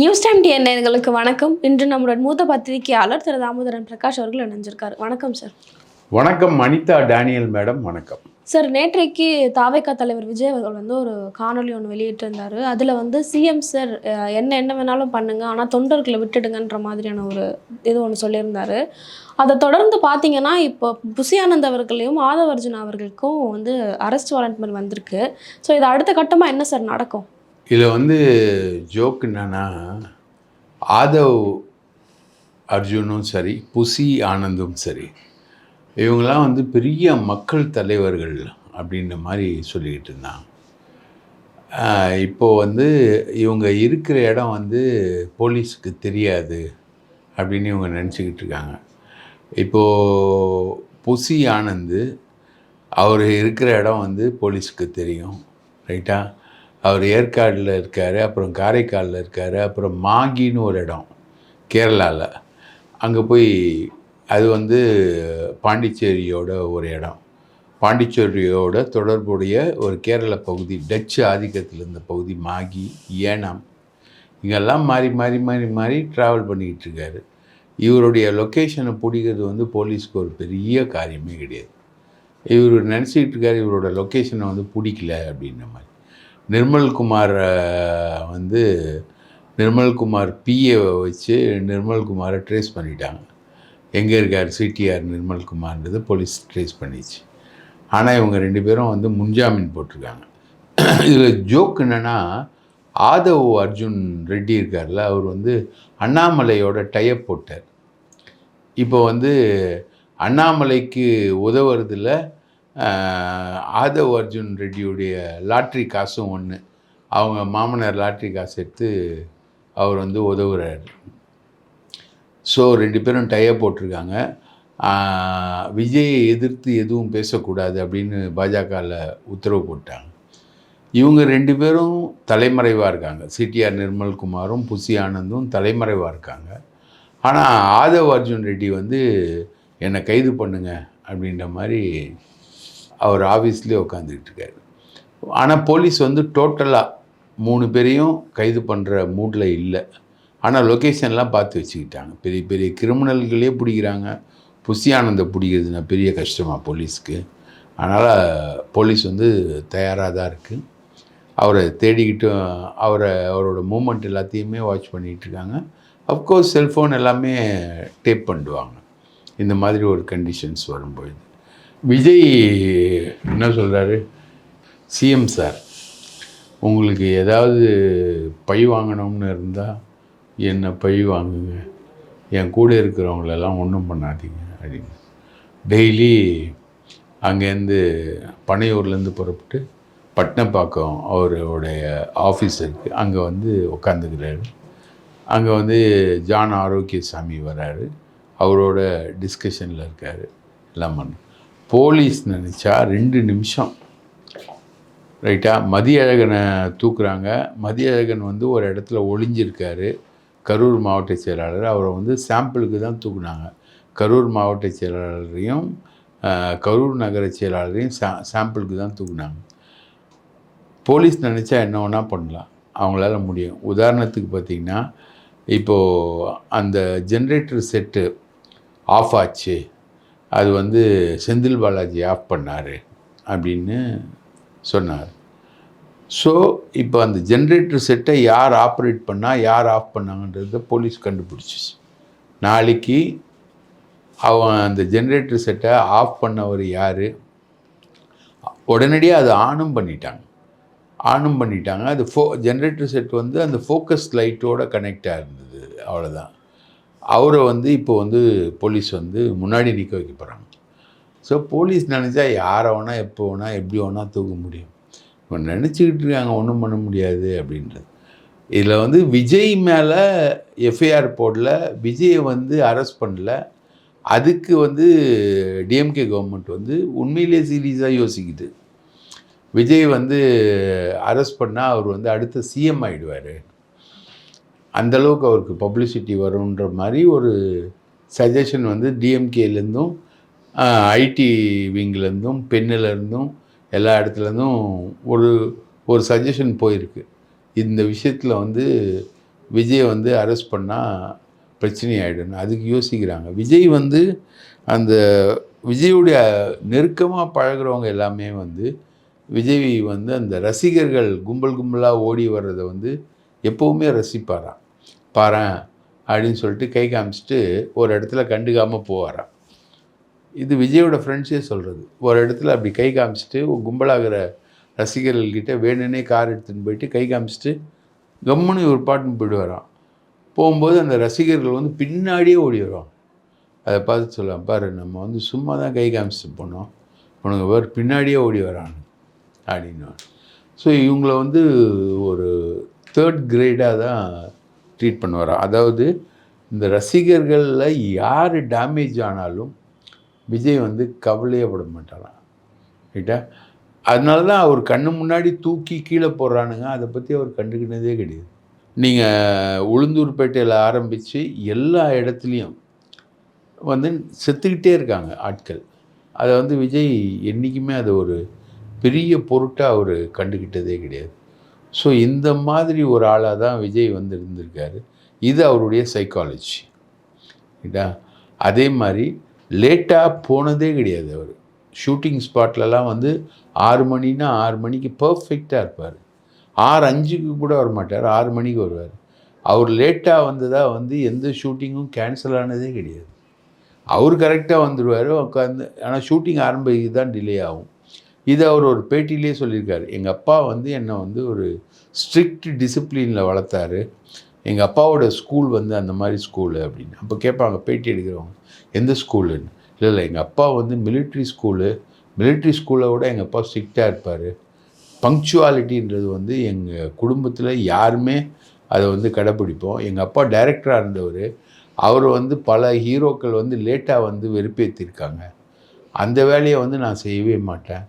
News time TN நேயர்களுக்கு வணக்கம். இன்று நம்முடன் மூத்த பத்திரிகையாளர் திரு தாமோதரன் பிரகாஷ் அவர்கள் இணைஞ்சிருக்காரு. வணக்கம் சார் வணக்கம் அனிதா டேனியல் மேடம் வணக்கம். சார் நேற்றைக்கு தாவேக்கா தலைவர் விஜய் அவர்கள் வந்து ஒரு காணொளி ஒன்று வெளியிட்டிருந்தாரு. அதில் வந்து சிஎம் சார் என்ன என்ன வேணாலும் பண்ணுங்க ஆனால் தொண்டர்களை விட்டுடுங்கன்ற மாதிரியான ஒரு இது ஒன்று சொல்லியிருந்தாரு. அதை தொடர்ந்து பார்த்தீங்கன்னா இப்போ புசி ஆனந்த் அவர்களையும் ஆதவர்ஜுன் அவர்களுக்கும் வந்து அரெஸ்ட் வாரண்ட் மாதிரி வந்திருக்கு. ஸோ இது அடுத்த கட்டமாக என்ன சார் நடக்கும்? இதில் வந்து ஜோக் என்னன்னா ஆதவ் அர்ஜுனும் சரி புசி ஆனந்தும் சரி இவங்களாம் வந்து பெரிய மக்கள் தலைவர்கள் அப்படின்ற மாதிரி சொல்லிக்கிட்டு இருந்தாங்க. இப்போ வந்து இவங்க இருக்கிற இடம் வந்து போலீஸுக்கு தெரியாது அப்படின்னு இவங்க நினச்சிக்கிட்டு இருக்காங்க. இப்போது புசி ஆனந்து அவர் இருக்கிற இடம் வந்து போலீஸுக்கு தெரியும் ரைட்டா? அவர் ஏற்காடில் இருக்கார் அப்புறம் காரைக்காலில் இருக்கார் அப்புறம் மாகின்னு ஒரு இடம் கேரளாவில் அங்கே போய் அது வந்து பாண்டிச்சேரியோட ஒரு இடம். பாண்டிச்சேரியோட தொடர்புடைய ஒரு கேரள பகுதி டச்சு ஆதிக்கத்தில் இருந்த பகுதி மாகி ஏனாம். இங்கெல்லாம் மாறி மாறி மாறி மாறி ட்ராவல் பண்ணிக்கிட்டு இருக்காரு. இவருடைய லொக்கேஷனை பிடிக்கிறது வந்து போலீஸ்க்கு ஒரு பெரிய காரியமே கிடையாது. இவர் நினச்சிக்கிட்டு இருக்காரு இவரோட லொக்கேஷனை வந்து பிடிக்கல அப்படின்ற மாதிரி. நிர்மல்குமார் வந்து நிர்மல்குமார் பிஏ வச்சு நிர்மல்குமாரை ட்ரேஸ் பண்ணிட்டாங்க. எங்கே இருக்கார் சிடிஆர் நிர்மல்குமார்ன்றது போலீஸ் ட்ரேஸ் பண்ணிச்சு. ஆனால் இவங்க ரெண்டு பேரும் வந்து முன்ஜாமீன் போட்டிருக்காங்க. இதில் ஜோக் என்னென்னா ஆதவ் அர்ஜுன் ரெட்டி இருக்கார்ல அவர் வந்து அண்ணாமலையோட டயப் போட்டார். இப்போ வந்து அண்ணாமலைக்கு உதவுறதுல ஆதவ் அர்ஜுன் ரெட்டியுடைய லாட்ரி காசும் ஒன்று அவங்க மாமனார் லாட்ரி காசு எடுத்து அவர் வந்து உதவுறார். ஸோ ரெண்டு பேரும் டைப் போட்டிருக்காங்க. விஜயை எதிர்த்து எதுவும் பேசக்கூடாது அப்படின்னு பாஜகவில் உத்தரவு போட்டாங்க. இவங்க ரெண்டு பேரும் தலைமறைவாக இருக்காங்க. சிடிஆர் நிர்மல்குமாரும் புசி ஆனந்தும் தலைமறைவாக இருக்காங்க. ஆனால் ஆதவ் அர்ஜுன் ரெட்டி வந்து என்னை கைது பண்ணுங்க அப்படின்ற மாதிரி அவர் ஆஃபீஸ்லேயே உட்காந்துக்கிட்டு இருக்காரு ஆனால் போலீஸ் வந்து டோட்டலாக மூணு பேரையும் கைது பண்ணுற மூடில் இல்லை. ஆனால் லொக்கேஷன்லாம் பார்த்து வச்சுக்கிட்டாங்க. பெரிய பெரிய கிரிமினல்களே பிடிக்கிறாங்க. புசி ஆனந்தை பிடிக்கிறதுனா பெரிய கஷ்டமாக போலீஸ்க்கு அதனால் போலீஸ் வந்து தயாராக தான் இருக்குது அவரை தேடிக்கிட்டும் அவரை அவரோட மூமெண்ட் எல்லாத்தையுமே வாட்ச் பண்ணிகிட்டு இருக்காங்க அஃப்கோர்ஸ் செல்ஃபோன் எல்லாமே டேப் பண்ணிடுவாங்க. இந்த மாதிரி ஒரு கண்டிஷன்ஸ் வரும்போது விஜய் என்ன சொல்கிறாரு சிஎம் சார் உங்களுக்கு ஏதாவது பை வாங்கணும்னு இருந்தால் என்னை பை வாங்குங்க? என் கூட இருக்கிறவங்களெல்லாம் ஒன்றும் பண்ணாதீங்க அப்படின்னு. டெய்லி அங்கேருந்து பனையூர்லேருந்து புறப்பட்டு பட்டினப்பாக்கம் அவருடைய ஆஃபீஸ் இருக்குது அங்கே வந்து உட்காந்துக்கிறாரு அங்கே வந்து ஜான் ஆரோக்கியசாமி வராரு. அவரோட டிஸ்கஷனில் இருக்கார். எல்லாம் பண்ணு போலீஸ் நினச்சா ரெண்டு நிமிஷம். ரைட்டாக மதியழகனை தூக்குறாங்க. மதியழகன் வந்து ஒரு இடத்துல ஒளிஞ்சிருக்காரு. கரூர் மாவட்ட செயலாளர் அவரை வந்து சாம்பிளுக்கு தான் தூக்குனாங்க. கரூர் மாவட்ட செயலாளரையும் கரூர் நகர செயலாளரையும் சா சாம்பிளுக்கு தான் தூக்குனாங்க. போலீஸ் நினச்சா என்ன வேணால் பண்ணலாம். அவங்களால முடியும். உதாரணத்துக்கு பார்த்திங்கன்னா இப்போது அந்த ஜென்ரேட்டர் செட்டு ஆஃப் ஆச்சு. அது வந்து செந்தில் பாலாஜி ஆஃப் பண்ணார் அப்படின்னு சொன்னார். ஸோ இப்போ அந்த ஜென்ரேட்டர் செட்டை யார் ஆப்ரேட் பண்ணால் யார் ஆஃப் பண்ணாங்கன்றத போலீஸ் கண்டுபிடிச்சிச்சு. நாளைக்கு அவன் அந்த ஜென்ரேட்டர் செட்டை ஆஃப் பண்ணவர் யார்? உடனடியாக அதை ஆனும் பண்ணிட்டாங்க. ஆனும் பண்ணிட்டாங்க. அது ஃபோ ஜென்ரேட்டர் செட் வந்து அந்த ஃபோக்கஸ் லைட்டோட கனெக்டாக இருந்தது. அவ்வளோதான் அவரை வந்து இப்போ வந்து போலீஸ் வந்து முன்னாடி நிற்க வைக்க போகிறாங்க ஸோ போலீஸ் நினச்சா யாரை வேணால் எப்போ வேணால் எப்படி வேணால் தூக்க முடியும். இப்போ நினச்சிக்கிட்டு இருக்காங்க ஒன்றும் பண்ண முடியாது அப்படின்றது. இதில் வந்து விஜய் மேலே எஃப்ஐஆர் போடல விஜயை வந்து அரெஸ்ட் பண்ணல. அதுக்கு வந்து டிஎம்கே கவர்மெண்ட் வந்து உண்மையிலே சீரியஸாக யோசிக்குது. விஜய் வந்து அரெஸ்ட் பண்ணால் அவர் வந்து அடுத்த சிஎம் ஆகிடுவார் அந்தளவுக்கு அவருக்கு பப்ளிசிட்டி வரும்ன்ற மாதிரி ஒரு சஜஷன் வந்து டிஎம்கேலேருந்தும் ஐடி விங்கிலேருந்தும் பெண்ணிலேருந்தும் எல்லா இடத்துலேருந்தும் ஒரு ஒரு சஜஷன் போயிருக்கு. இந்த விஷயத்தில் வந்து விஜய் வந்து அரெஸ்ட் பண்ணால் பிரச்சனையாகிடும் அதுக்கு யோசிக்கிறாங்க. விஜய் வந்து அந்த விஜயுடைய நெருக்கமாக பழகுறவங்க எல்லாமே வந்து விஜய் வந்து அந்த ரசிகர்கள் கும்பல் கும்பலாக ஓடி வர்றதை வந்து எப்போவுமே ரசிப்பாராம். பாரேன் அப்படின்னு சொல்லிட்டு கை காமிச்சிட்டு ஒரு இடத்துல கண்டுக்காமல் போவாராம். இது விஜயோட ஃப்ரெண்ட்ஸே சொல்கிறது ஒரு இடத்துல அப்படி கை காமிச்சிட்டு கும்பலாகிற ரசிகர்கள்கிட்ட வேணுன்னே கார் எடுத்துன்னு போயிட்டு கை காமிச்சிட்டு கம்முன்னு ஒரு பாட்டுன்னு போயிடுவாராம். போகும்போது அந்த ரசிகர்கள் வந்து பின்னாடியே ஓடி வருவாங்க அதை பார்த்து சொல்லலாம் பாரு நம்ம வந்து சும்மா தான் கை காமிச்சிட்டு போனோம். உனக்கு வேறு பின்னாடியே ஓடி வரான் அப்படின்னு ஸோ இவங்கள வந்து ஒரு தேர்ட் கிரேடாக தான் ட்ரீட் பண்ணுவாராம் அதாவது இந்த ரசிகர்களில் யார் டேமேஜ் ஆனாலும் விஜய் வந்து கவலையே பட மாட்டாராம். ரைட்டா அதனால தான் அவர் கண்ணு முன்னாடி தூக்கி கீழே போடுறானுங்க. அதை பற்றி அவர் கண்டுக்கினதே கிடையாது. நீங்கள் உளுந்தூர்பேட்டையில் ஆரம்பித்து எல்லா இடத்துலையும் வந்து செத்துக்கிட்டே இருக்காங்க ஆட்கள். அதை வந்து விஜய் என்றைக்குமே அதை ஒரு பெரிய பொருட்டாக அவர் கண்டுக்கிட்டதே கிடையாது. ஸோ இந்த மாதிரி ஒரு ஆளாக தான் விஜய் வந்து இருந்திருக்காரு இது அவருடைய சைக்காலஜி ரைட்டா? அதே மாதிரி லேட்டாக போனதே கிடையாது அவர். ஷூட்டிங் ஸ்பாட்லலாம் வந்து ஆறு மணினா ஆறு மணிக்கு பர்ஃபெக்டாக இருப்பார். ஆறு அஞ்சுக்கு கூட வர மாட்டார் ஆறு மணிக்கு வருவார். அவர் லேட்டாக வந்ததாக வந்து எந்த ஷூட்டிங்கும் கேன்சல் ஆனதே கிடையாது. அவர் கரெக்டாக வந்துடுவார் உட்காந்து ஆனால் ஷூட்டிங் ஆரம்பிக்கு தான் டிலே ஆகும். இது அவர் ஒரு பேட்டியிலே சொல்லியிருக்காரு. எங்கள் அப்பா வந்து என்னை வந்து ஒரு ஸ்ட்ரிக்ட் டிசிப்ளினில் வளர்த்தாரு. எங்கள் அப்பாவோட ஸ்கூல் வந்து அந்த மாதிரி ஸ்கூலு அப்படின்னு. அப்போ கேட்பாங்க பேட்டி எடுக்கிறவங்க எந்த ஸ்கூலுன்னு இல்லை இல்லை எங்கள் அப்பா வந்து மிலிட்ரி ஸ்கூலு மிலிட்ரி ஸ்கூலை விட எங்கள் அப்பா ஸ்ட்ரிக்டாக இருப்பார். பங்க்சுவாலிட்டின்றது வந்து எங்கள் குடும்பத்தில் யாருமே அதை வந்து கடைப்பிடிப்போம். எங்கள் அப்பா டைரக்டராக இருந்தவர். அவர் வந்து பல ஹீரோக்கள் வந்து லேட்டாக வந்து வெறுப்பேற்றிருக்காங்க அந்த வேலையை வந்து நான் செய்யவே மாட்டேன்.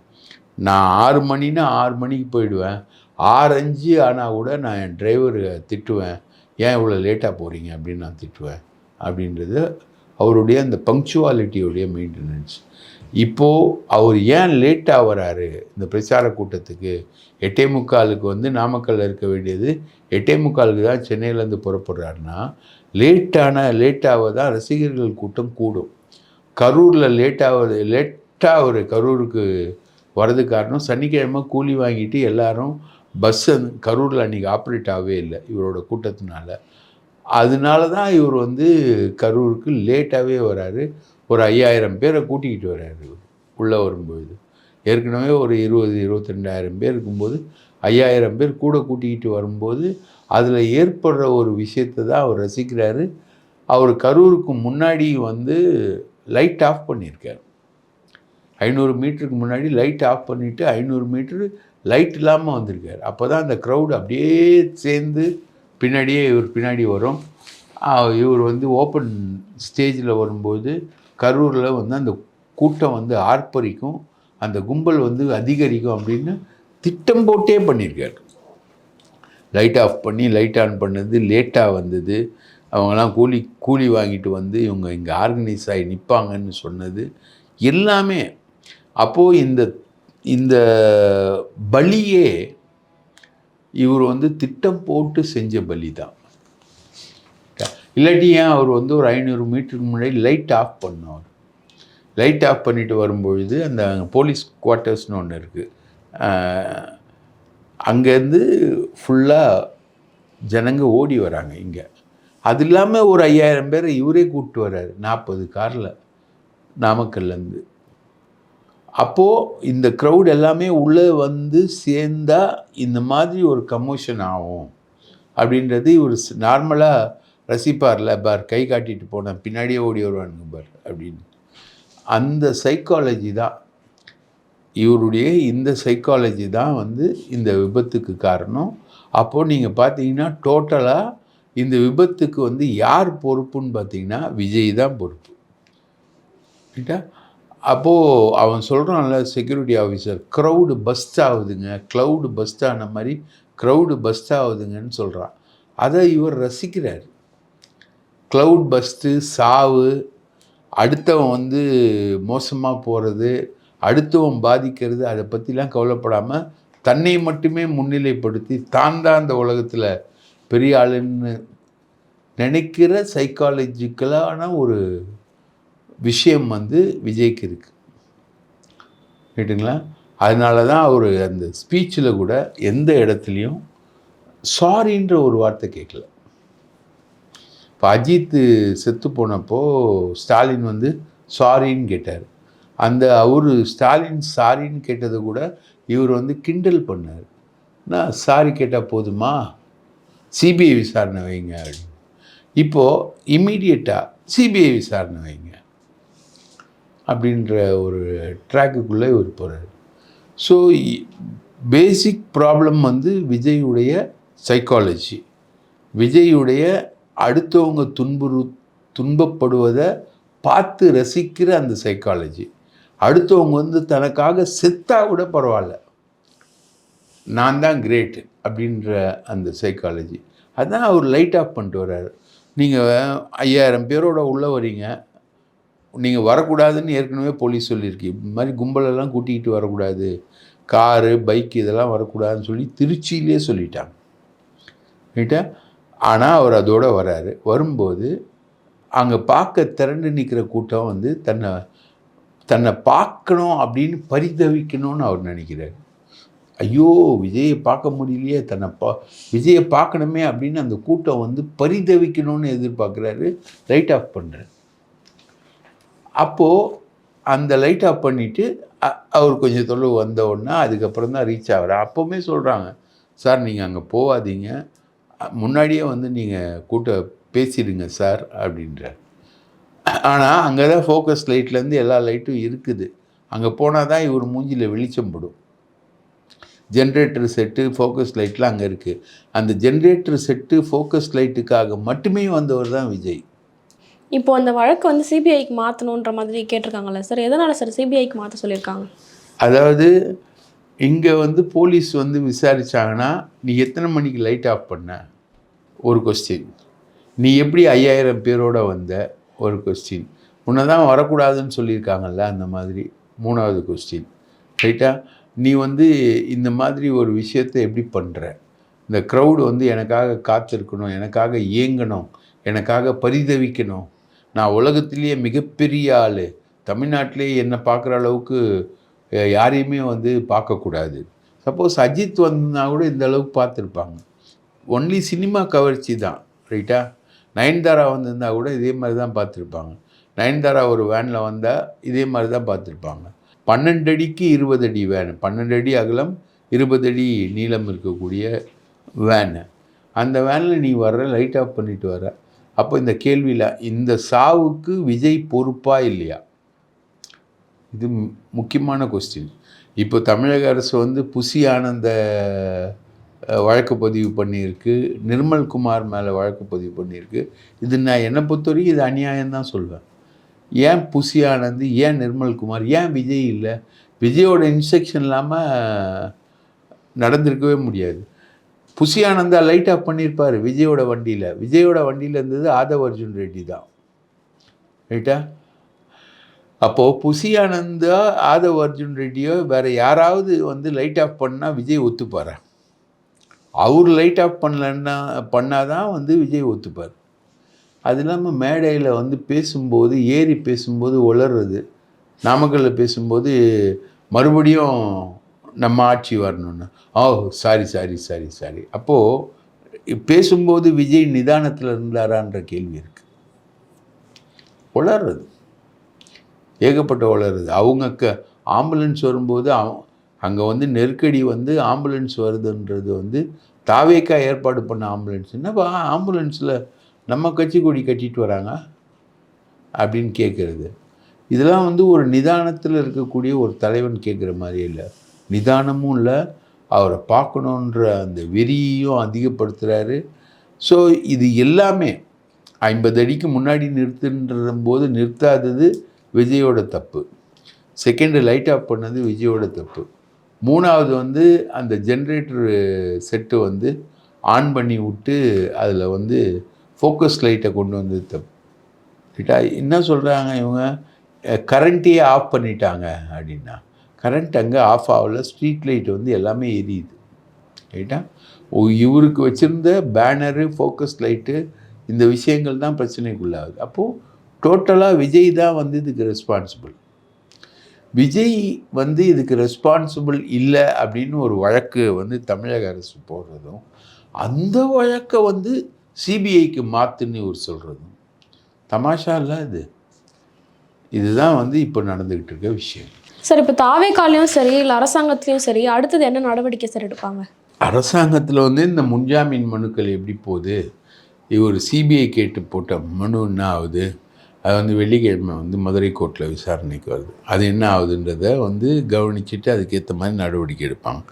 நான் ஆறு மணின்னா ஆறு மணிக்கு போயிடுவேன். ஆறஞ்சு ஆனால் கூட நான் என் டிரைவரை திட்டுவேன். ஏன் இவ்வளோ லேட்டாக போகிறீங்க அப்படின்னு நான் திட்டுவேன். அப்படின்றது அவருடைய அந்த பங்க்சுவாலிட்டியுடைய மெயின்டெனன்ஸ் இப்போது அவர் ஏன் லேட்டாக வராரு? இந்த பிரச்சார கூட்டத்துக்கு எட்டே முக்காலுக்கு வந்து நாமக்கல்ல இருக்க வேண்டியது எட்டே முக்காலுக்கு தான் சென்னையிலேருந்து புறப்படுறாருன்னா லேட்டான லேட்டாக தான் ரசிகர்கள் கூட்டம் கூடும். கரூரில் லேட்டாக லேட்டாக அவர் கரூருக்கு வரது காரணம் சனிக்கிழமை கூலி வாங்கிட்டு எல்லாரும் பஸ் கரூரில் அன்றைக்கி ஆப்ரேட் ஆகவே இல்லை இவரோட கூட்டத்தினால. அதனால தான் இவர் வந்து கரூருக்கு லேட்டாகவே வராரு. ஒரு ஐயாயிரம் பேரை கூட்டிக்கிட்டு வர்றாரு இவர். உள்ளே வரும்பொழுது. ஏற்கனவே ஒரு இருபது இருபத்தி ரெண்டாயிரம் பேர் இருக்கும்போது ஐயாயிரம் பேர் கூட கூட்டிக்கிட்டு வரும்போது அதில் ஏற்படுற ஒரு விஷயத்தை தான் அவர் ரசிக்கிறாரு. அவர் கரூருக்கு முன்னாடி வந்து லைட் ஆஃப் பண்ணியிருக்கார். ஐநூறு மீட்டருக்கு முன்னாடி லைட் ஆஃப் பண்ணிவிட்டு ஐநூறு மீட்ரு லைட் இல்லாமல் வந்திருக்கார். அப்போ தான் அந்த க்ரௌடு அப்படியே சேர்ந்து பின்னாடியே இவர் பின்னாடி வரும். இவர் வந்து ஓப்பன் ஸ்டேஜில் வரும்போது கரூரில் வந்து அந்த கூட்டம் வந்து ஆர்ப்பரிக்கும். அந்த கும்பல் வந்து அதிகரிக்கும் அப்படின்னு திட்டம் போட்டே பண்ணியிருக்காரு. லைட் ஆஃப் பண்ணி லைட் ஆன் பண்ணது லேட்டாக வந்தது. அவங்கெல்லாம் கூலி கூலி வாங்கிட்டு வந்து இவங்க இங்கே ஆர்கனைஸ் ஆகி நிற்பாங்கன்னு சொன்னது எல்லாமே அப்போது இந்த இந்த பலியே இவர் வந்து திட்டம் போட்டு செஞ்ச பலி தான் இல்லாட்டி ஏன் அவர் வந்து ஒரு ஐநூறு மீட்டருக்கு முன்னாடி லைட் ஆஃப் பண்ணார். லைட் ஆஃப் பண்ணிட்டு வரும்பொழுது அந்த போலீஸ் குவார்ட்டர்ஸ்னு ஒன்று இருக்குது அங்கேருந்து ஃபுல்லாக ஜனங்க ஓடி வராங்க இங்கே. அது இல்லாமல் ஒரு ஐயாயிரம் பேரை இவரே கூப்பிட்டு வர்றாரு நாற்பது காரில் நாமக்கல்லேருந்து அப்போது இந்த க்ரௌட் எல்லாமே உள்ளே வந்து சேர்ந்தால் இந்த மாதிரி ஒரு கமோஷன் ஆகும் அப்படின்றது இவர் நார்மலாக ரசிப்பார்ல பார் கை காட்டிட்டு போனேன் பின்னாடியே ஓடி வருவானுங்க பார் அப்படின்னு. அந்த சைக்காலஜி தான். இவருடைய இந்த சைக்காலஜி தான் வந்து இந்த விபத்துக்கு காரணம். அப்போது நீங்கள் பார்த்தீங்கன்னா டோட்டலாக இந்த விபத்துக்கு வந்து யார் பொறுப்புன்னு பார்த்தீங்கன்னா விஜய் தான் பொறுப்பு. ரைட்டா அப்போது அவன் சொல்கிறான்ல செக்யூரிட்டி ஆஃபீஸர் க்ரௌடு பஸ்ட் ஆகுதுங்க. க்ளவுடு பஸ்ட் ஆன மாதிரி க்ரௌடு பஸ்ட் ஆகுதுங்கன்னு சொல்கிறான் அதை இவர் ரசிக்கிறார். க்ளவுட் பஸ்ட்டு சாவு அடுத்தவன் வந்து மோசமாக போகிறது அடுத்தவன் பாதிக்கிறது அதை பற்றிலாம் கவலைப்படாமல் தன்னை மட்டுமே முன்னிலைப்படுத்தி தான் தான் அந்த உலகத்தில் பெரிய ஆளுன்னு நினைக்கிற சைக்காலஜிக்கலான ஒரு விஷயம் வந்து விஜய்க்கு இருக்குது கேட்டுங்களா? அதனால தான் அவர் அந்த ஸ்பீச்சில் கூட எந்த இடத்துலையும் சாரின்ற ஒரு வார்த்தை கேட்கல. இப்போ அஜித் செத்து போனப்போ ஸ்டாலின் வந்து சாரின்னு கேட்டார். அந்த அவர் ஸ்டாலின் சாரின்னு கேட்டதை கூட இவர் வந்து கிண்டல் பண்ணார். நான் சாரி கேட்டால் போதுமா? சிபிஐ விசாரணை வைங்க. அப்படின்னு இப்போது இம்மீடியட்டாக சிபிஐ விசாரணை வைங்க. அப்படின்ற ஒரு ட்ராக்குக்குள்ளே இவர் போகிறார் ஸோ பேசிக் ப்ராப்ளம் வந்து விஜயுடைய சைக்காலஜி விஜயுடைய அடுத்தவங்க துன்புறு துன்பப்படுவதை பார்த்து ரசிக்கிற அந்த சைக்காலஜி அடுத்தவங்க வந்து தனக்காக செத்தா கூட பரவாயில்ல. நான் தான் கிரேட்டு அப்படின்ற அந்த சைக்காலஜி அதான் அவர் லைட் ஆஃப் பண்ணிட்டு வர்றாரு. நீங்கள் ஐயாயிரம் பேரோட உள்ளே வரீங்க. நீங்கள் வரக்கூடாதுன்னு ஏற்கனவே போலீஸ் சொல்லியிருக்கு. இந்த மாதிரி கும்பலெல்லாம் கூட்டிகிட்டு வரக்கூடாது. காரு பைக் இதெல்லாம் வரக்கூடாதுன்னு சொல்லி திருச்சியிலே சொல்லிட்டாங்க. ரைட்டா? ஆனால் அவர் அதோடு வராரு. வரும்போது அங்கே பார்க்க திரண்டு நிற்கிற கூட்டம் வந்து தன்னை தன்னை பார்க்கணும் அப்படின்னு பரிதவிக்கணும்னு அவர் நினைக்கிறார். ஐயோ விஜயை பார்க்க முடியலையே தன்னை பா விஜயை பார்க்கணுமே அப்படின்னு அந்த கூட்டம் வந்து பரிதவிக்கணும்னு எதிர்பார்க்குறாரு. ரைட் ஆஃப் பண்ணுறாரு அப்போது அந்த லைட் ஆஃப் பண்ணிவிட்டு அவர் கொஞ்சம் தொலைவு வந்த உடனே அதுக்கப்புறம் தான் ரீச் ஆகிறார் அப்போவுமே சொல்கிறாங்க சார் நீங்கள் அங்கே போகாதீங்க. முன்னாடியே வந்து நீங்கள் கூட்ட பேசிடுங்க சார் அப்படின்றார். ஆனால் அங்கே தான் ஃபோக்கஸ் லைட்லேருந்து எல்லா லைட்டும் இருக்குது. அங்கே போனால் தான் இவர் மூஞ்சியில் வெளிச்சம் படும். ஜென்ரேட்டர் செட்டு ஃபோக்கஸ் லைட்லாம் அங்கே இருக்குது அந்த ஜென்ரேட்டர் செட்டு ஃபோக்கஸ் லைட்டுக்காக மட்டுமே வந்தவர் தான் விஜய். இப்போ அந்த வழக்கு வந்து சிபிஐக்கு மாற்றணுன்ற மாதிரி கேட்டிருக்காங்கல்ல சார்? எதனால் சார் சிபிஐக்கு மாற்ற சொல்லியிருக்காங்க? அதாவது இங்கே வந்து போலீஸ் வந்து விசாரித்தாங்கன்னா நீ எத்தனை மணிக்கு லைட் ஆஃப் பண்ண? ஒரு கொஸ்டின் நீ எப்படி ஐயாயிரம் பேரோட வந்த? ஒரு கொஸ்டின் உன்னை தான் வரக்கூடாதுன்னு சொல்லியிருக்காங்கல்ல அந்த மாதிரி மூணாவது கொஸ்டின் ரைட்டா நீ வந்து இந்த மாதிரி ஒரு விஷயத்தை எப்படி பண்ணுற இந்த க்ரௌடு வந்து எனக்காக காத்திருக்கணும் எனக்காக ஏங்கணும் எனக்காக பரிதவிக்கணும். நான் உலகத்திலேயே மிகப்பெரிய ஆள். தமிழ்நாட்டிலே என்னை பார்க்குற அளவுக்கு யாரையுமே வந்து பார்க்கக்கூடாது. சப்போஸ் அஜித் வந்தா கூட இந்த அளவுக்கு பார்த்துருப்பாங்க. ஒன்லி சினிமா கவர்ச்சி தான் ரைட்டா? நயன்தாரா வந்திருந்தா கூட இதே மாதிரி தான் பார்த்துருப்பாங்க. நயன்தாரா ஒரு வேனில் வந்தால் இதே மாதிரி தான் பார்த்துருப்பாங்க. பன்னெண்டு அடிக்கு இருபது அடி வேன். பன்னெண்டு அடி அகலம் இருபது அடி நீளம் இருக்கக்கூடிய வேனு. அந்த வேனில் நீ வர்ற லைட் ஆஃப் பண்ணிட்டு வர அப்போ இந்த கேள்வியில் இந்த சாவுக்கு விஜய் பொறுப்பா இல்லையா? இது முக்கியமான கொஸ்டின் இப்போ தமிழக அரசு வந்து புசி ஆனந்த வழக்கு பதிவு பண்ணியிருக்கு. நிர்மல்குமார் மேலே வழக்கு பதிவு பண்ணியிருக்கு. இது நான் என்னை பொறுத்தவரைக்கும் இது அநியாயம் தான் சொல்வேன். ஏன் புசி ஆனந்த் ஏன் நிர்மல்குமார் ஏன் விஜய் இல்லை? விஜயோட இன்ஸ்ட்ரக்ஷன் இல்லாமல் நடந்திருக்கவே முடியாது. புசியானந்தா லைட் ஆஃப் பண்ணியிருப்பார் விஜயோட வண்டியில். விஜயோட வண்டியில் இருந்தது ஆதவ் அர்ஜுன் ரெட்டி தான். ரைட்டா அப்போது புசியானந்தா ஆதவ் அர்ஜுன் ரெட்டியோ வேறு யாராவது வந்து லைட் ஆஃப் பண்ணால் விஜய் ஒத்துப்பார்? அவர் லைட் ஆஃப் பண்ணலன்னா பண்ணாதான் வந்து விஜய் ஒத்துப்பார். அது இல்லாமல் மேடையில் வந்து பேசும்போது ஏறி பேசும்போது உளறது நாமக்கல்லில் பேசும்போது மறுபடியும் நம்ம ஆட்சி வரணும்னு. Oh sorry sorry sorry sorry. அப்போது பேசும்போது விஜய் நிதானத்தில் இருந்தாரான்ற கேள்வி இருக்குது வளர்றது ஏகப்பட்ட உளறது. அவங்க க ஆம்புலன்ஸ் வரும்போது அவ- அங்கே வந்து நெருக்கடி வந்து ஆம்புலன்ஸ் வருதுன்றது வந்து தாவேக்கா ஏற்பாடு பண்ண ஆம்புலன்ஸ். என்னப்பா ஆம்புலன்ஸில் நம்ம கட்சி கொடி கட்டிட்டு வராங்க? அப்படின்னு கேட்குறது இதெல்லாம் வந்து ஒரு நிதானத்தில் இருக்கக்கூடிய ஒரு தலைவன் கேட்குற மாதிரி இல்லை. நிதானமும் இல்லை. அவரை பார்க்கணுன்ற அந்த வெறியையும் அதிகப்படுத்துகிறாரு ஸோ இது எல்லாமே ஐம்பது அடிக்கு முன்னாடி நிறுத்துன்ற போது நிறுத்தாதது விஜயோட தப்பு. செகண்டு லைட் ஆஃப் பண்ணது விஜயோட தப்பு. மூணாவது வந்து அந்த ஜென்ரேட்டர் செட்டு வந்து ஆன் பண்ணி விட்டு அதில் வந்து ஃபோக்கஸ் லைட்டை கொண்டு வந்தது தப்பு. ரைட்டா என்ன சொல்கிறாங்க இவங்க? கரண்ட்டையே ஆஃப் பண்ணிட்டாங்க அப்படின்னா. கரண்ட் அங்கே ஆஃப் ஆகல ஸ்ட்ரீட் லைட் வந்து எல்லாமே எரியுது. ரைட்டா இவருக்கு வச்சுருந்த பேனரு ஃபோக்கஸ் லைட்டு இந்த விஷயங்கள் தான் பிரச்சனைக்குள்ளாகுது. அப்போது டோட்டலாக விஜய் தான் வந்து இதுக்கு ரெஸ்பான்சிபிள் விஜய் வந்து இதுக்கு ரெஸ்பான்சிபிள் இல்லை அப்படின்னு ஒரு வழக்கு வந்து தமிழக அரசு போடுறதும் அந்த வழக்கை வந்து சிபிஐக்கு மாற்றுன்னு ஒரு சொல்கிறதும் தமாஷா இல்லை இது. இதுதான் வந்து இப்போ நடந்துக்கிட்டு இருக்க விஷயம். சார் இப்போ தாவேக்காலையும் சரி இல்லை அரசாங்கத்திலையும் சரி அடுத்தது என்ன நடவடிக்கை சார் எடுப்பாங்க? அரசாங்கத்தில் வந்து இந்த முன்ஜாமீன் மனுக்கள் எப்படி போகுது? இவர் சிபிஐ கேட்டு போட்ட மனு என்ன ஆகுது? அது வந்து வெள்ளிக்கிழமை வந்து மதுரை கோர்ட்டில் விசாரணைக்கு வருது. அது என்ன ஆகுதுன்றத வந்து கவனிச்சுட்டு அதுக்கேற்ற மாதிரி நடவடிக்கை எடுப்பாங்க.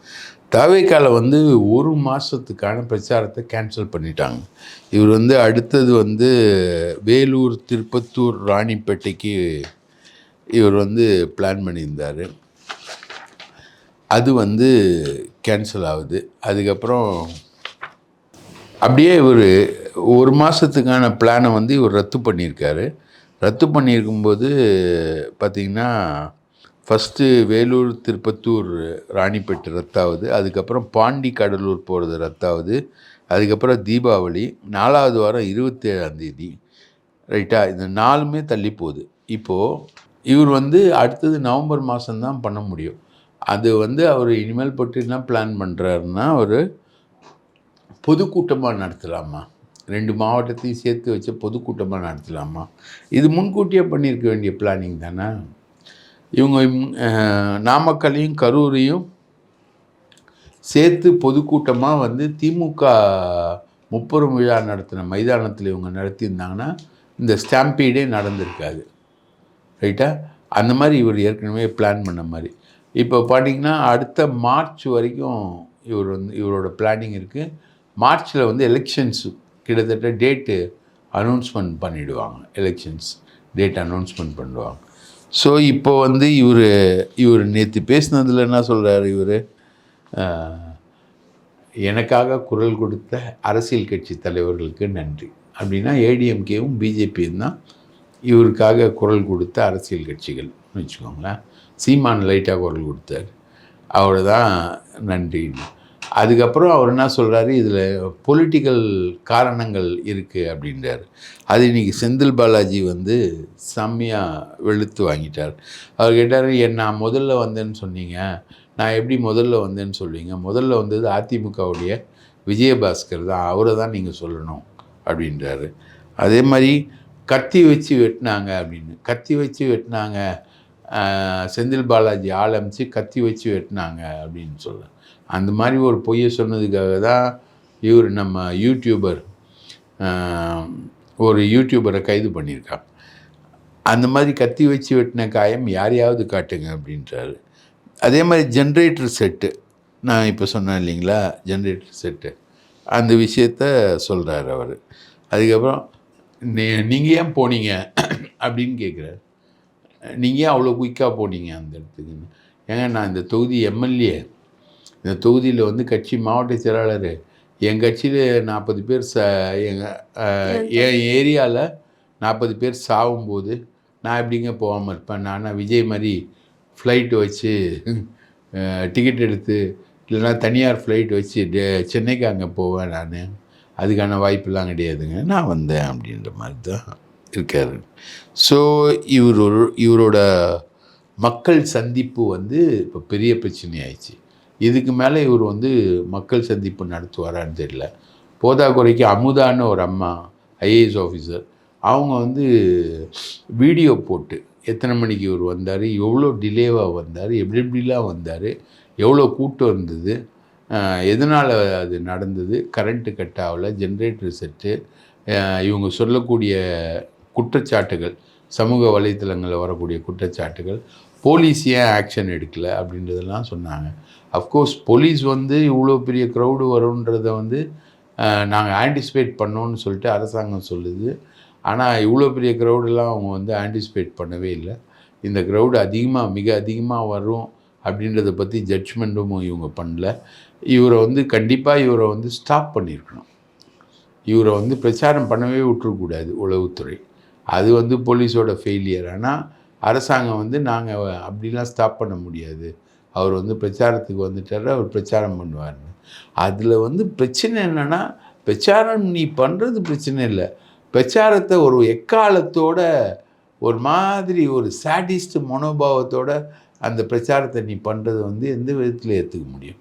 தாவேக்கால வந்து ஒரு மாதத்துக்கான பிரச்சாரத்தை கேன்சல் பண்ணிட்டாங்க. இவர் வந்து அடுத்தது வந்து வேலூர் திருப்பத்தூர் ராணிப்பேட்டைக்கு இவர் வந்து பிளான் பண்ணியிருந்தார். அது வந்து கேன்சல் ஆகுது. அதுக்கப்புறம் அப்படியே இவர் ஒரு மாதத்துக்கான பிளானை வந்து இவர் ரத்து பண்ணியிருக்காரு. ரத்து பண்ணியிருக்கும்போது பார்த்திங்கன்னா ஃபஸ்ட்டு வேலூர் திருப்பத்தூர் ராணிப்பேட்டை ரத்தாகுது. அதுக்கப்புறம் பாண்டி கடலூர் போகிறது ரத்தாகுது. அதுக்கப்புறம் தீபாவளி நாலாவது வாரம் இருபத்தேழாம் தேதி. ரைட்டா இந்த நாலுமே தள்ளி போகுது. இப்போது இவர் வந்து அடுத்தது நவம்பர் மாதம்தான் பண்ண முடியும். அது வந்து அவர் இனிமேல் பற்றி என்ன பிளான் பண்ணுறாருன்னா ஒரு பொதுக்கூட்டமாக நடத்தலாமா? ரெண்டு மாவட்டத்தையும் சேர்த்து வச்சு பொதுக்கூட்டமாக நடத்தலாமா? இது முன்கூட்டியே பண்ணியிருக்க வேண்டிய பிளானிங் தானே? இவங்க நாமக்கல்லையும் கரூரையும் சேர்த்து பொதுக்கூட்டமாக வந்து திமுக முப்பெரும் விழா நடத்தின மைதானத்தில் இவங்க நடத்தியிருந்தாங்கன்னா இந்த ஸ்டாம்பீடே நடந்திருக்காது. ரைட்டா? அந்த மாதிரி இவர் ஏற்கனவே பிளான் பண்ண மாதிரி. இப்போ பார்த்தீங்கன்னா அடுத்த மார்ச் வரைக்கும் இவர் வந்து இவரோட பிளானிங் இருக்குது மார்ச்சில் வந்து எலெக்ஷன்ஸ் கிட்டத்தட்ட டேட்டு அனௌன்ஸ்மெண்ட் பண்ணிவிடுவாங்க எலெக்ஷன்ஸ் டேட் அனௌன்ஸ்மெண்ட் பண்ணுவாங்க ஸோ இப்போ வந்து இவர் இவர் நேற்று பேசினதில் என்ன சொல்கிறாரு இவர்? எனக்காக குரல் கொடுத்த அரசியல் கட்சி தலைவர்களுக்கு நன்றி. அப்படின்னா ஏடிஎம்கேவும் பிஜேபியும் தான் இவருக்காக குரல் கொடுத்த அரசியல் கட்சிகள் வச்சுக்கோங்களேன். சீமான் லைட்டாக குரல் கொடுத்தார். அவர் தான் நன்றின்னு. அதுக்கப்புறம் அவர் என்ன சொல்கிறாரு இதில் பொலிட்டிக்கல் காரணங்கள் இருக்குது அப்படின்றார். அது இன்னைக்கு செந்தில் பாலாஜி வந்து செம்மையாக வெளுத்து வாங்கிட்டார். அவர் கேட்டார் என் நான் முதல்ல வந்தேன்னு சொன்னீங்க. நான் எப்படி முதல்ல வந்தேன்னு சொல்லுவீங்க? முதல்ல வந்தது அதிமுகவுடைய விஜயபாஸ்கர் தான். அவரை தான் நீங்கள் சொல்லணும். அப்படின்றாரு. அதே மாதிரி கத்தி வச்சு வெட்டினாங்க அப்படின்னு. கத்தி வச்சு வெட்டினாங்க. செந்தில் பாலாஜி ஆளமிச்சு கத்தி வச்சு வெட்டினாங்க அப்படின்னு சொல்ல அந்த மாதிரி ஒரு பொய்யை சொன்னதுக்காக தான் இவர் நம்ம யூடியூபர் ஒரு யூடியூபரை கைது பண்ணியிருக்காங்க அந்த மாதிரி கத்தி வச்சு வெட்டின காயம் யாரையாவது காட்டுங்க அப்படின்றாரு. அதே மாதிரி ஜென்ரேட்டர் செட்டு நான் இப்போ சொன்னேன் இல்லைங்களா? ஜென்ரேட்டர் செட்டு அந்த விஷயத்த சொல்கிறார் அவர். அதுக்கப்புறம் நீ நீங்கள் ஏன் போனீங்க? அப்படின்னு கேட்குறாரு. நீங்கள் ஏன் அவ்வளோ குயிக்காக போனீங்க அந்த இடத்துக்குன்னு ஏங்க நான் இந்த தொகுதி எம்எல்ஏ. இந்த தொகுதியில் வந்து கட்சி மாவட்ட செயலாளர். என் கட்சியில் நாற்பது பேர் ச எங்கள் என் ஏரியாவில் நாற்பது பேர் சாகும்போது நான் எப்படிங்க போகாமல் இருப்பேன்? நான் விஜய் மாதிரி ஃப்ளைட் வச்சு டிக்கெட் எடுத்து இல்லைன்னா தனியார் ஃப்ளைட் வச்சு சென்னைக்கு அங்கே போவேன் நான். அதுக்கான வாய்ப்பெல்லாம் கிடையாதுங்க. நான் வந்தேன் அப்படின்ற மாதிரி தான் இருக்கார். ஸோ இவர் ஒரு இவரோட மக்கள் சந்திப்பு வந்து இப்போ பெரிய பிரச்சனையாயிடுச்சு இதுக்கு மேலே இவர் வந்து மக்கள் சந்திப்பு நடத்துவாரான்னு தெரியல. போதாக்குறைக்கு அமுதான்னு ஒரு அம்மா ஐஏஎஸ் ஆஃபீஸர் அவங்க வந்து வீடியோ போட்டு எத்தனை மணிக்கு இவர் வந்தார் எவ்வளோ டிலேவாக வந்தார் எப்படி எப்படிலாம் வந்தார் எவ்வளோ கூட்டம் இருந்தது எதனால் அது நடந்தது? கரண்ட்டு கட் ஆகல ஜென்ரேட்டர் செட்டு இவங்க சொல்லக்கூடிய குற்றச்சாட்டுகள் சமூக வலைத்தளங்களில் வரக்கூடிய குற்றச்சாட்டுகள் போலீஸ் ஏன் ஆக்ஷன் எடுக்கலை அப்படின்றதெல்லாம் சொன்னாங்க. அஃப்கோர்ஸ் போலீஸ் வந்து இவ்வளோ பெரிய க்ரௌடு வரும்ன்றதை வந்து நாங்கள் ஆன்டிசிபேட் பண்ணோன்னு சொல்லிட்டு அரசாங்கம் சொல்லுது. ஆனால் இவ்வளோ பெரிய க்ரௌடெல்லாம் அவங்க வந்து ஆன்டிசிபேட் பண்ணவே இல்லை. இந்த க்ரௌடு அதிகமாக மிக அதிகமாக வரும் அப்படின்றத பற்றி ஜட்ஜ்மெண்ட்டும் இவங்க பண்ணல. இவரை வந்து கண்டிப்பாக இவரை வந்து ஸ்டாப் பண்ணியிருக்கணும் இவரை வந்து பிரச்சாரம் பண்ணவே விட்டுறக்கூடாது உளவுத்துறை. அது வந்து போலீஸோட ஃபெயிலியர் ஆனால் அரசாங்கம் வந்து நாங்கள் அப்படிலாம் ஸ்டாப் பண்ண முடியாது. அவர் வந்து பிரச்சாரத்துக்கு வந்துட்டார் அவர் பிரச்சாரம் பண்ணுவார்னு அதில் வந்து பிரச்சனை என்னென்னா பிரச்சாரம் நீ பண்ணுறது பிரச்சனை இல்லை. பிரச்சாரத்தை ஒரு எக்காலத்தோட ஒரு மாதிரி ஒரு சாடிஸ்ட் மனோபாவத்தோட அந்த பிரச்சாரத்தை நீ பண்ணுறது வந்து எந்த விதத்தில் ஏற்றுக்க முடியும்?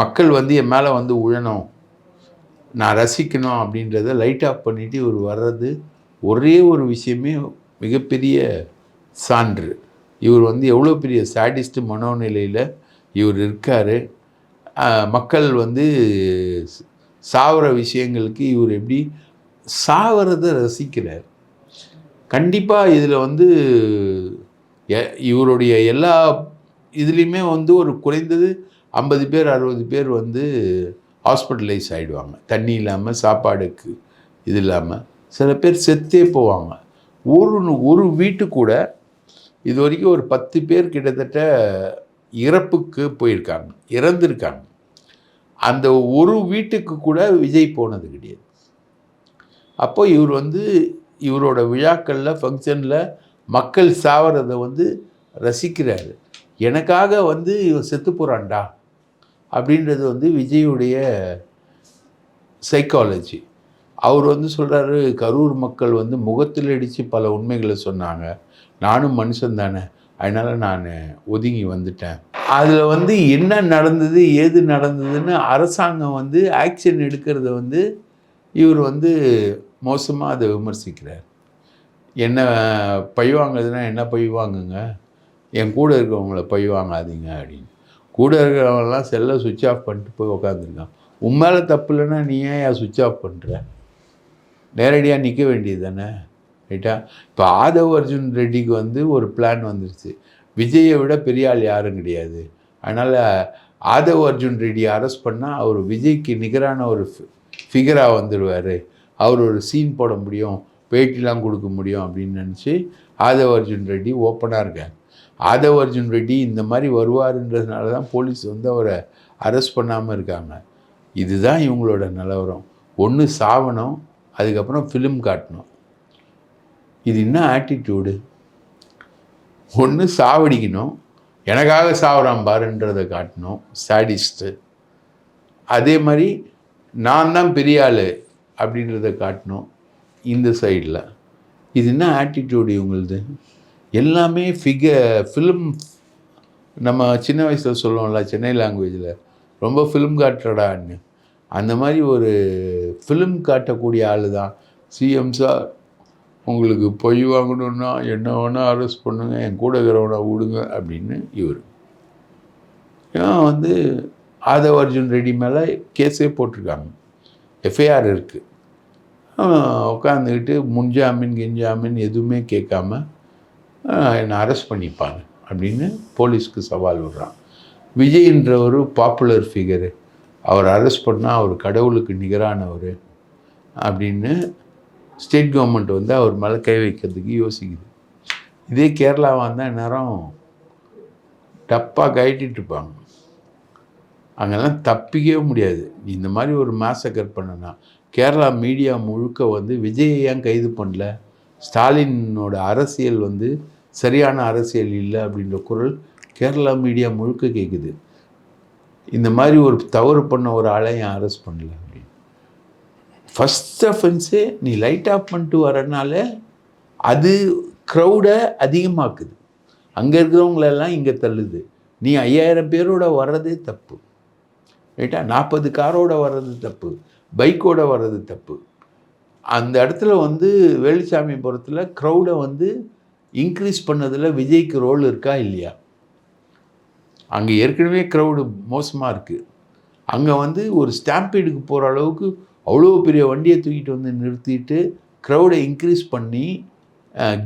மக்கள் வந்து என் மேலே வந்து உழணும். நான் ரசிக்கணும் அப்படின்றத லைட் ஆஃப் பண்ணிவிட்டு இவர் வர்றது ஒரே ஒரு விஷயமே மிகப்பெரிய சான்று. இவர் வந்து எவ்வளோ பெரிய சாடிஸ்ட் மனோநிலையில் இவர் இருக்கார். மக்கள் வந்து சாவர விஷயங்களுக்கு இவர் எப்படி சாகிறத ரசிக்கிறார். கண்டிப்பாக இதில் வந்து இவருடைய எல்லா இதுலேயுமே வந்து ஒரு குறைந்தது ஐம்பது பேர் அறுபது பேர் வந்து ஹாஸ்பிட்டலைஸ் ஆகிடுவாங்க தண்ணி இல்லாமல் சாப்பாடுக்கு இது இல்லாமல் சில பேர் செத்தே போவாங்க. ஒரு ஒரு வீட்டு கூட இது வரைக்கும் ஒரு பத்து பேர் கிட்டத்தட்ட இறப்புக்கு போயிருக்காங்க இறந்துருக்காங்க. அந்த ஒரு வீட்டுக்கு கூட விஜய் போனது கிடையாது. அப்போ இவர் வந்து இவரோட விழாக்களில் ஃபங்க்ஷனில் மக்கள் சாவறதை வந்து ரசிக்கிறாரு. எனக்காக வந்து இவன் செத்து போகிறான்டா அப்படின்றது வந்து விஜயுடைய சைக்காலஜி அவர் வந்து சொல்கிறாரு கரூர் மக்கள் வந்து முகத்தில் அடித்து பல உண்மைகளை சொன்னாங்க. நானும் மனுஷன் தானே. அதனால் நான் ஒதுங்கி வந்துட்டேன். அதில் வந்து என்ன நடந்தது ஏது நடந்ததுன்னு அரசாங்கம் வந்து ஆக்ஷன் எடுக்கிறத வந்து இவர் வந்து மோசமாக அதை விமர்சிக்கிறார். என்ன பழி வாங்குறதுன்னா என்ன பழி வாங்குங்க? என் கூட இருக்கிறவங்கள பழி வாங்காதீங்க அப்படின்னு. கூட இருக்கிறவங்கலாம் செல்லை சுவிட்ச் ஆஃப் பண்ணிட்டு போய் உக்காந்துருக்கான். உன் மேலே தப்பு இல்லைன்னா நீ ஏன் சுவிட்ச் ஆஃப் பண்ணுற நேரடியாக நிற்க வேண்டியது தானே? ரைட்டா இப்போ ஆதவ் அர்ஜுன் ரெட்டிக்கு வந்து ஒரு பிளான் வந்துருச்சு. விஜயை விட பெரிய ஆள் யாரும் கிடையாது. அதனால் ஆதவ் அர்ஜுன் ரெட்டியை அரெஸ்ட் பண்ணால் அவர் விஜய்க்கு நிகரான ஒரு ஃபிகராக வந்துடுவார் அவர் ஒரு சீன் போட முடியும். பேட்டிலாம் கொடுக்க முடியும் அப்படின்னு நினச்சி ஆதவ அர்ஜுன் ரெட்டி ஓப்பனாக இருக்கார். ஆதவ அர்ஜுன் ரெட்டி இந்த மாதிரி வருவாருன்றதுனால தான் போலீஸ் வந்து அவரை அரெஸ்ட் பண்ணாமல் இருக்காங்க. இதுதான் இவங்களோட நிலவரம். ஒன்று சாவணும் அதுக்கப்புறம் ஃபிலிம் காட்டணும். இது என்ன ஆட்டிடியூடு ஒன்று சாவடிக்கணும் எனக்காக சாவறான் பாருன்றதை காட்டணும் சாடிஸ்ட்டு அதே மாதிரி நான் தான் பெரிய ஆள் அப்படின்றத காட்டணும். இந்த சைடில் இது என்ன ஆட்டிடியூடு இவங்களுது? எல்லாமே ஃபிகர் ஃபிலிம் நம்ம சின்ன வயசில் சொல்லுவோம்ல சென்னை லாங்குவேஜில் ரொம்ப ஃபிலிம் காட்டுறடான்னு அந்த மாதிரி ஒரு ஃபிலிம் காட்டக்கூடிய ஆள் தான் சிஎம் சார் உங்களுக்கு பொய் வாங்கணுன்னா என்ன வேணால் அரெஸ்ட் பண்ணுங்க என் கூட இருக்கிறவனை விடுங்க அப்படின்னு இவர். ஏன் வந்து ஆதவ அர்ஜுன் ரெட்டி மேலே கேஸே போட்டிருக்காங்க. எஃப்ஐஆர் இருக்குது உட்காந்துக்கிட்டு முன்ஜாமீன் கின்ஜாமீன் எதுவுமே கேட்காம என்னை அரெஸ்ட் பண்ணிப்பாங்க அப்படின்னு போலீஸ்க்கு சவால் விடுறான். விஜய்ன்ற ஒரு பாப்புலர் ஃபிகரு அவர் அரெஸ்ட் பண்ணால் அவர் கடவுளுக்கு நிகரானவர் அப்படின்னு ஸ்டேட் கவர்மெண்ட் வந்து அவர் மேலே கை வைக்கிறதுக்கு யோசிக்குது. இதே கேரளாவாக இருந்தால் நேரம் டப்பாக கழட்டிட்டுருப்பாங்க அங்கெல்லாம் தப்பிக்கவே முடியாது. நீ இந்த மாதிரி ஒரு மேசக்கர் பண்ணனா கேரளா மீடியா முழுக்க வந்து விஜயை ஏன் கைது பண்ணல? ஸ்டாலினோட அரசியல் வந்து சரியான அரசியல் இல்லை அப்படின்ற குரல் கேரளா மீடியா முழுக்க கேட்குது இந்த மாதிரி ஒரு தவறு பண்ண ஒரு ஆளை ஏன் அரெஸ்ட் பண்ணல? அப்படின்னு ஃபஸ்ட் அஃபென்ஸே நீ லைட் ஆஃப் பண்ணிட்டு வரனால அது க்ரௌடை அதிகமாக்குது. அங்கே இருக்கிறவங்களெல்லாம் இங்கே தள்ளுது. நீ ஐயாயிரம் பேரோட வர்றதே தப்பு. ரைட்டா நாற்பது காரோட வர்றது தப்பு. பைக்கோட வர்றது தப்பு. அந்த இடத்துல வந்து வேலுசாமி புறத்தில் க்ரௌடை வந்து இன்க்ரீஸ் பண்ணதில் விஜய்க்கு ரோல் இருக்கா இல்லையா? அங்கே ஏற்கனவே க்ரௌடு மோசமாக இருக்குது அங்கே வந்து ஒரு ஸ்டாம்பீடுக்கு போகிற அளவுக்கு அவ்வளோ பெரிய வண்டியை தூக்கிட்டு வந்து நிறுத்திட்டு க்ரௌடை இன்க்ரீஸ் பண்ணி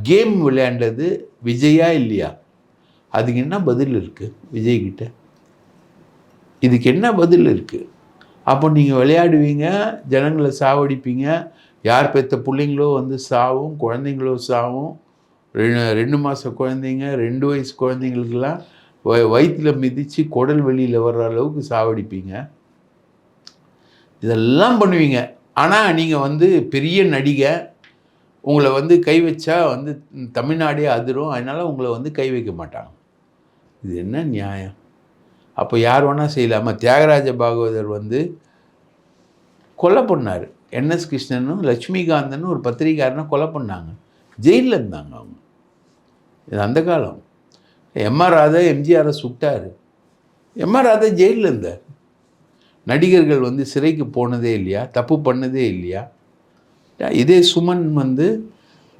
கேம் விளையாண்டது விஜயா இல்லையா? அதுக்கு என்ன பதில் இருக்குது விஜய்கிட்ட? இதுக்கு என்ன பதில் இருக்குது அப்போ நீங்கள் விளையாடுவீங்க ஜனங்களை சாவடிப்பீங்க. யார் பெற்ற பிள்ளைங்களோ வந்து சாவும் குழந்தைங்களோ சாவும். ரெண்டு ரெண்டு மாத குழந்தைங்க ரெண்டு வயசு குழந்தைங்களுக்கெல்லாம் வ வயிற்றில் மிதித்து குடல் வெளியில் வர்ற அளவுக்கு சாவடிப்பீங்க. இதெல்லாம் பண்ணுவீங்க. ஆனால் நீங்கள் வந்து பெரிய நடிகை உங்களை வந்து கை வச்சா வந்து தமிழ்நாடே அதிரும். அதனால் உங்களை வந்து கை வைக்க மாட்டாங்க. இது என்ன நியாயம்? அப்போ யார் வேணால் செய்யலாமா தியாகராஜ பாகவதர் வந்து கொலை பண்ணார். என்எஸ் கிருஷ்ணனும் லட்சுமிகாந்தனும் ஒரு பத்திரிகாரனை கொலை பண்ணாங்க. ஜெயிலில் இருந்தாங்க அவங்க. இது அந்த காலம். எம்ஆர் ராதா எம்ஜிஆரை சுட்டார். எம்ஆர் ராதா ஜெயிலில் இருந்தார். நடிகர்கள் வந்து சிறைக்கு போனதே இல்லையா? தப்பு பண்ணதே இல்லையா? இதே சுமன் வந்து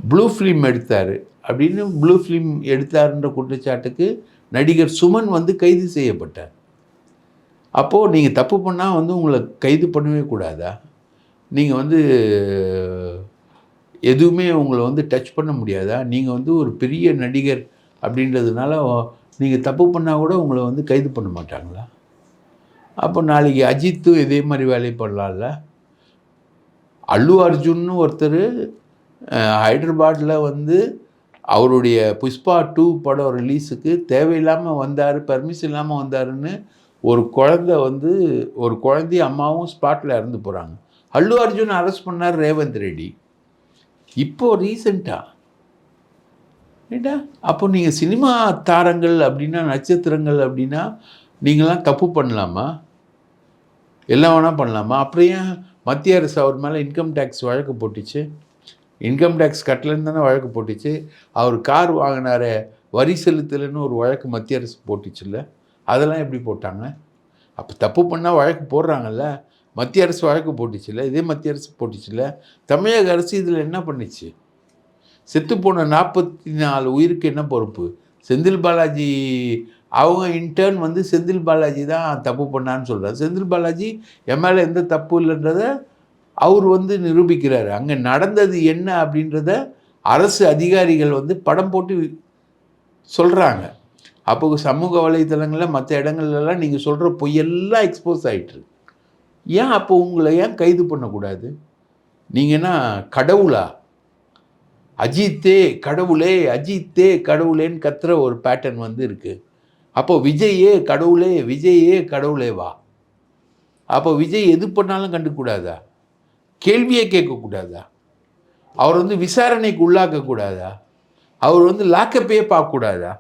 ப்ளூ ஃபிலிம் எடுத்தார். அப்படின்னு ப்ளூ ஃபிலிம் எடுத்தாருன்ற குற்றச்சாட்டுக்கு நடிகர் சுமன் வந்து கைது செய்யப்பட்டார். அப்போது நீங்கள் தப்பு பண்ணால் வந்து உங்களை கைது பண்ணவே கூடாதா? நீங்கள் வந்து எதுவுமே உங்களை வந்து டச் பண்ண முடியாதா? நீங்கள் வந்து ஒரு பெரிய நடிகர் அப்படின்றதுனால நீங்கள் தப்பு பண்ணால் கூட உங்களை வந்து கைது பண்ண மாட்டாங்களா? அப்போ நாளைக்கு அஜித்தும் இதே மாதிரி வேலையை பண்ணலாம்ல? அல்லு அர்ஜுன்னு ஒருத்தர் ஹைதராபாத்தில் வந்து அவருடைய புஷ்பா டூ படம் ரிலீஸுக்கு தேவையில்லாமல் வந்தார் பர்மிஷன் இல்லாமல் வந்தாருன்னு ஒரு குழந்தை வந்து ஒரு குழந்தைய அம்மாவும் ஸ்பாட்டில் இறந்து போகிறாங்க அல்லு அர்ஜுன் அரெஸ்ட் பண்ணார் ரேவந்த் ரெட்டி. இப்போ ரீசண்டாக ஏண்டா? அப்போ நீங்கள் சினிமா தாரங்கள் அப்படின்னா நட்சத்திரங்கள் அப்படின்னா நீங்களாம் தப்பு பண்ணலாமா? எல்லாம் வேணால் பண்ணலாமா? அப்புறம் ஏன் மத்திய அரசு அவர் மேலே இன்கம் டேக்ஸ் வழக்கு போட்டுச்சு? இன்கம் டேக்ஸ் கட்டலன்னு தானே வழக்கு போட்டுச்சு. அவர் கார் வாங்கினார வரி செலுத்தலைன்னு ஒரு வழக்கு மத்திய அரசு போட்டுச்சுல்ல. அதெல்லாம் எப்படி போட்டாங்க? அப்போ தப்பு பண்ணால் வழக்கு போடுறாங்கல்ல. மத்திய அரசு வழக்கு போட்டுச்சுல்ல. இதே மத்திய அரசு போட்டுச்சுல்ல. தமிழக அரசு இதில் என்ன பண்ணுச்சு? செத்துப்போன நாற்பத்தி நாலு உயிருக்கு என்ன பொறுப்பு? செந்தில் பாலாஜி அவங்க இன்டர்ன் வந்து செந்தில் பாலாஜி தான் தப்பு பண்ணான்னு சொல்கிறார் செந்தில் பாலாஜி என் மேலே எந்த தப்பு இல்லைன்றதை அவர் வந்து நிரூபிக்கிறார். அங்கே நடந்தது என்ன அப்படின்றத அரசு அதிகாரிகள் வந்து படம் போட்டு சொல்கிறாங்க அப்போ சமூக வலைத்தளங்களில் மற்ற இடங்கள்லாம் நீங்கள் சொல்கிற பொய்யெல்லாம் எக்ஸ்போஸ் ஆகிட்டு ஏன் அப்போ உங்களை ஏன் கைது பண்ணக்கூடாது? நீங்கன்னா கடவுளா? அஜித்தே கடவுளே அஜித்தே கடவுளேன்னு கத்துற ஒரு பேட்டர்ன் வந்து இருக்குது அப்போ விஜயே கடவுளே விஜயே கடவுளே வா. அப்போ விஜய் எது பண்ணாலும் கண்டுக்கூடாதா கேள்வியே கேட்கக்கூடாதா? அவர் வந்து விசாரணைக்கு உள்ளாக்கக்கூடாதா? அவர் வந்து லாக்கப்பே பார்க்கக்கூடாதா?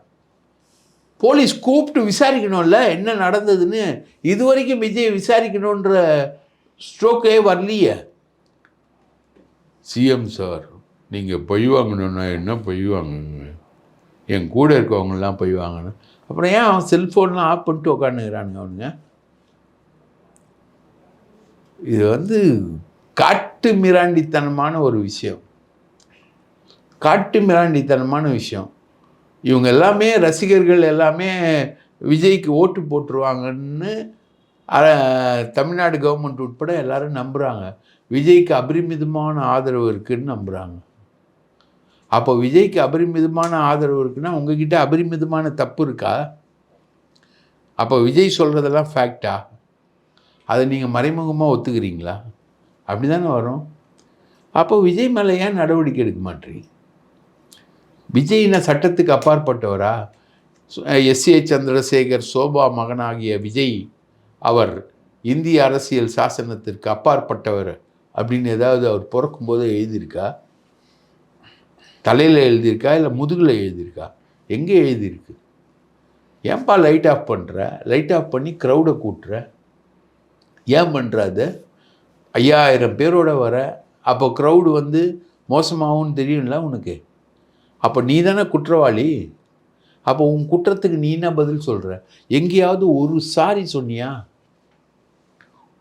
போலீஸ் கூப்பிட்டு விசாரிக்கணும்ல என்ன நடந்ததுன்னு? இது வரைக்கும் விஜய் விசாரிக்கணுன்ற ஸ்ட்ரோக்கே வரலையே. சிஎம் சார் நீங்கள் பொய் வாங்கணுன்னா என்ன பொய் வாங்குங்க என் கூட இருக்கவங்களாம் பொய் வாங்கணும். அப்புறம் ஏன் அவன் செல்ஃபோன்லாம் ஆஃப் பண்ணிட்டு உட்காந்துக்கிறானுங்க அவனுங்க? இது வந்து காட்டு மிராண்டித்தனமான ஒரு விஷயம். காட்டு மிராண்டித்தனமான விஷயம். இவங்க எல்லாமே ரசிகர்கள் எல்லாமே விஜய்க்கு ஓட்டு போட்டுருவாங்கன்னு தமிழ்நாடு கவர்மெண்ட் உட்பட எல்லாரும் நம்புகிறாங்க விஜய்க்கு அபரிமிதமான ஆதரவு இருக்குதுன்னு நம்புகிறாங்க அப்போ விஜய்க்கு அபரிமிதமான ஆதரவு இருக்குன்னா உங்ககிட்ட அபரிமிதமான தப்பு இருக்கா? அப்போ விஜய் சொல்கிறதெல்லாம் ஃபேக்டா அதை நீங்கள் மறைமுகமாக ஒத்துக்கிறீங்களா? அப்படி தானே வரும்? அப்போ விஜய் மேலே ஏன் நடவடிக்கை எடுக்க மாட்டீங்க? விஜய்னா சட்டத்துக்கு அப்பாற்பட்டவரா? எஸ். ஏ. சந்திரசேகர் சோபா மகனாகிய விஜய் அவர் இந்திய அரசியல் சாசனத்திற்கு அப்பாற்பட்டவர் அப்படின்னு ஏதாவது அவர் பிறக்கும்போது எழுதியிருக்கா? தலையில் எழுதியிருக்கா? இல்லை முதுகில் எழுதியிருக்கா? எங்கே எழுதியிருக்கு? ஏன்பா லைட் ஆஃப் பண்ணுற லைட் ஆஃப் பண்ணி க்ரௌடை கூட்டுற? ஏன் பண்ணுற அதை? ஐயாயிரம் பேரோட வர அப்போ க்ரௌடு வந்து மோசமாகும்னு தெரியும்ல உனக்கு? அப்போ நீ தானே குற்றவாளி? அப்போ உன் குற்றத்துக்கு நீ என்ன பதில் சொல்கிற எங்கேயாவது ஒரு சாரி சொன்னியா?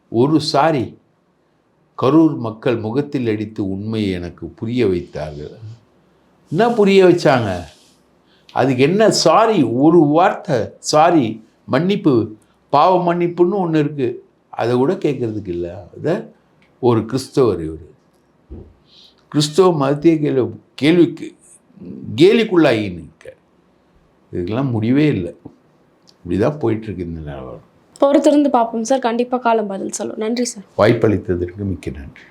ஒரு சாரி. கரூர் மக்கள் முகத்தில் அடித்து உண்மையை எனக்கு புரிய வைத்தார்கள். என்ன புரிய வச்சாங்க? அதுக்கு என்ன சாரி? ஒரு வார்த்தை சாரி. மன்னிப்பு. பாவ மன்னிப்புன்னு ஒன்று இருக்குது அதை கூட கேட்குறதுக்கு இல்லை. அதை ஒரு கிறிஸ்தவர் இவர். கிறிஸ்தவ மதத்தையே கேள்வி கேள்விக்கு கேலிக்குள்ளாகின்னு இதுக்கெல்லாம் முடிவே இல்லை. இப்படி தான் போயிட்டுருக்கு இந்த நிலவரம். பொறுத்திருந்து பார்ப்போம் சார். கண்டிப்பாக காலம் பதில் சொல்லும். நன்றி சார். வாய்ப்பளித்ததற்கு மிக்க நன்றி.